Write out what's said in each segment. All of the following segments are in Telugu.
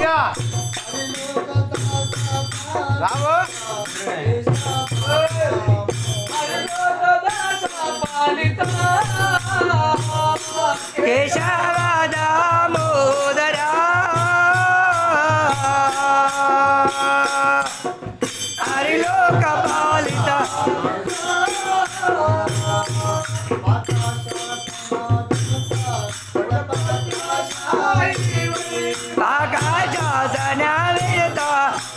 అయ్యా. రాము. కేశవదామోదరా హరిలోక పాలిత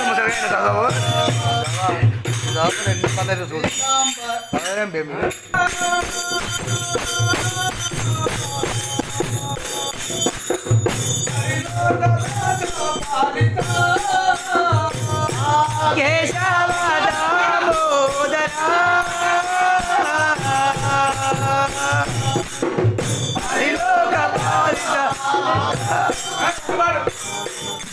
ముసలిగా చదవు ఎన్ని పర్లేదు చూడు అదేం బేబీ? కేశవదామోదరా.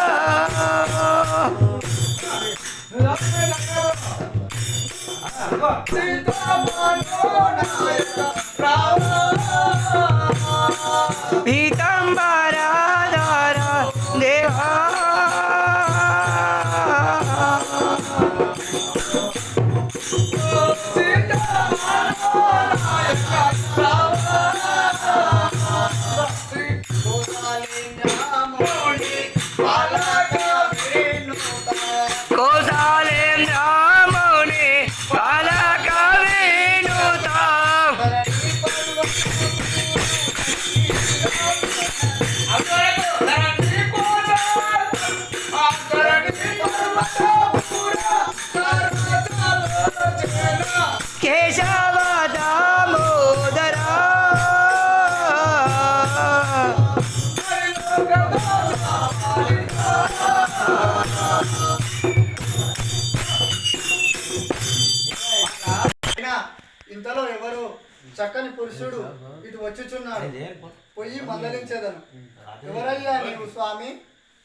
పాలిత ఆకాశాసన వినుత వటపత్రాశాయి వయ్యే పీతాంబరాధార దేహా ఇంతలో ఎవరు చక్కని పురుషుడు ఇటు వచ్చుచున్నాడు. పొయ్యి మందలించేదను. ఎవరయ్యా నీవు స్వామి?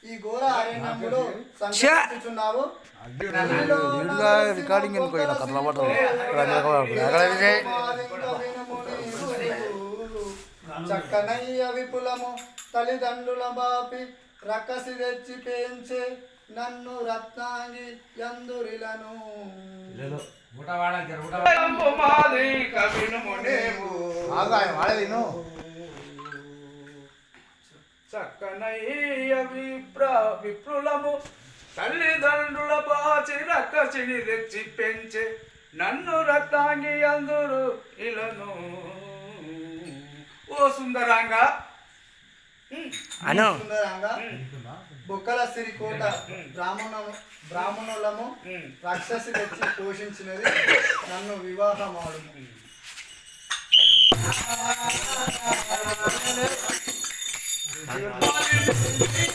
ఈ ఘోర అరణ్యములో సంచరించుచున్నావు వీడుగా రికార్డింగ్ చక్కనయ్య విపులము తల్లిదండ్రుల బాపి రక్కసి తెచ్చి పెంచే నన్ను రత్నాంగి యందురిలను. ఆగా ఆయన వాడేది విను చక్కనయ్య విప్ర విప్రులము తల్లిదండ్రుల బాచి రక్కసిని తెచ్చి పెంచే నన్ను రత్నాంగి అందరు ఇలను ఓ సుందరాంగా అను. బొక్కల సిరికోట బ్రాహ్మణ బ్రాహ్మణులము రాక్షసి తెచ్చి పోషించినది నన్ను వివాహమాడు. కేలి